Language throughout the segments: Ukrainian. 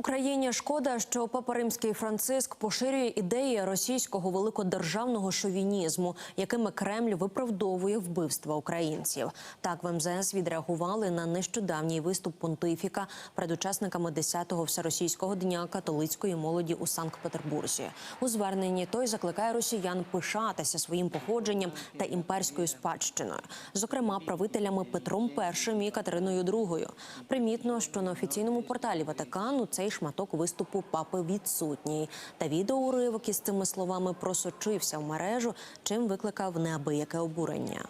Україні шкода, що Папа Римський Франциск поширює ідеї російського великодержавного шовінізму, якими Кремль виправдовує вбивства українців. Так в МЗС відреагували на нещодавній виступ понтифіка перед учасниками 10-го всеросійського дня католицької молоді у Санкт-Петербурзі. У зверненні той закликає росіян пишатися своїм походженням та імперською спадщиною, зокрема правителями Петром І і Катериною II. Примітно, що на офіційному порталі Ватикану цей шматок виступу папи відсутній. Та відеоуривок із цими словами просочився в мережу, чим викликав неабияке обурення.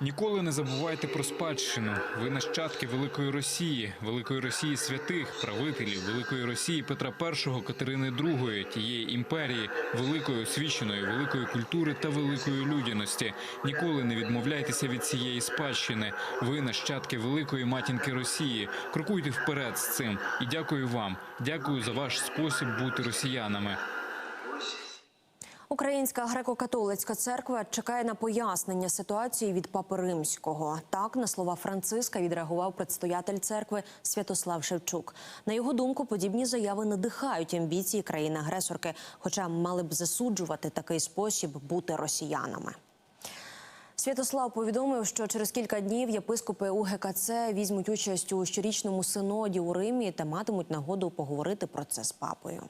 Ніколи не забувайте про спадщину. Ви нащадки великої Росії, великої Росії святих, правителів, великої Росії Петра І, Катерини II, тієї імперії, великої освіченої, великої культури та великої людяності. Ніколи не відмовляйтеся від цієї спадщини. Ви нащадки великої матінки Росії. Крокуйте вперед з цим. І дякую вам. Дякую за ваш спосіб бути росіянами. Українська греко-католицька церква чекає на пояснення ситуації від папи римського. Так на слова Франциска відреагував предстоятель церкви Святослав Шевчук. На його думку, подібні заяви надихають амбіції країни-агресорки, хоча мали б засуджувати такий спосіб бути росіянами. Святослав повідомив, що через кілька днів єпископи УГКЦ візьмуть участь у щорічному синоді у Римі та матимуть нагоду поговорити про це з папою.